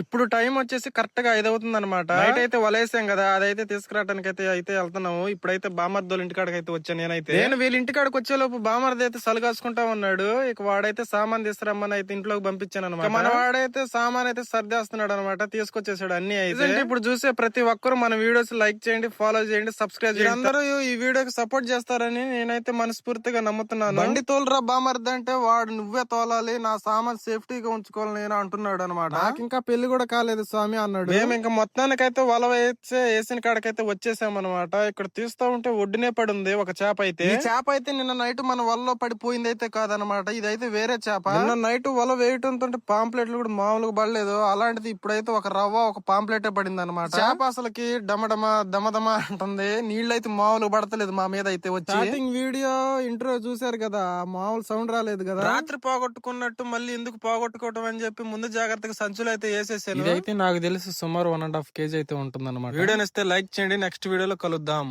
ఇప్పుడు టైం వచ్చేసి కరెక్ట్గా ఐదు అవుతుంది అనమాట నైట్ అయితే వలేసాం కదా అదైతే తీసుకురావడానికి అయితే అయితే వెళ్తున్నాము. ఇప్పుడైతే బామర్దోళ్ళ ఇంటికాడకి అయితే వచ్చాను నేనైతే. నేను వీళ్ళ ఇంటికాడకి వచ్చే లోపు బామర్ది అయితే సలుగాసుకుంటా ఉన్నాడు. ఇక వాడైతే సామాన్ తీసుకురమ్మని అయితే ఇంట్లోకి పంపించాను అనమాట మన వాడైతే సామాన్ అయితే సర్దేస్తున్నాడు అనమాట తీసుకొచ్చేసాడు అన్ని అయితే. ఇప్పుడు చూసే ప్రతి ఒక్కరు మన వీడియోస్ లైక్ చేయండి ఫాలో చేయండి సబ్స్క్రైబ్ చేయండి. అందరూ ఈ వీడియోకి సపోర్ట్ చేస్తారని నేనైతే మనస్ఫూర్తిగా నమ్ముతున్నాను. బండి తోలురా బామర్ది అంటే వాడు నువ్వే తోలాలి నా సామాన్ సేఫ్టీగా ఉంచుకోవాలి నేను అంటున్నాడు అనమాట నాకు ఇంకా పెళ్ళి కూడా కాలేదు స్వామి అన్నాడు. మేము ఇంకా మొత్తానికైతే వల వేసే వేసిన కాడకైతే వచ్చేసాం అనమాట ఇక్కడ తీస్తా ఉంటే ఒడ్డునే పడి ఉంది ఒక చేప అయితే. ఈ చేప అయితే నిన్న నైట్ మన వలలో పడిపోయింది అయితే కాదనమాట ఇదైతే వేరే చేప. నిన్న నైట్ వల వేయటంతో పాంప్లెట్లు కూడా మామూలుగా పడలేదు. అలాంటిది ఇప్పుడైతే ఒక రవ్వ ఒక పాంప్లెటే పడింది అనమాట చేప అసలుకి డమడమ దమదమ అంటుంది. నీళ్ళైతే మామూలుగా పడతలేదు మా మీద అయితే వచ్చి. స్టార్టింగ్ వీడియో ఇంట్రో చూసారు కదా. మామూలు సౌండ్ రాలేదు కదా. రాత్రి పోగొట్టుకున్నట్టు మళ్ళీ ఎందుకు పోగొట్టుకోవటం అని చెప్పి ముందు జాగ్రత్తగా సంచులు అయితే వేసేసాను ఇదైతే నాకు తెలిసి సుమారు వన్ అండ్ హాఫ్ కేజీ అయితే ఉంటుంది అనమాట వీడియోని ఇస్తే లైక్ చేయండి. నెక్స్ట్ వీడియోలో కలుద్దాం.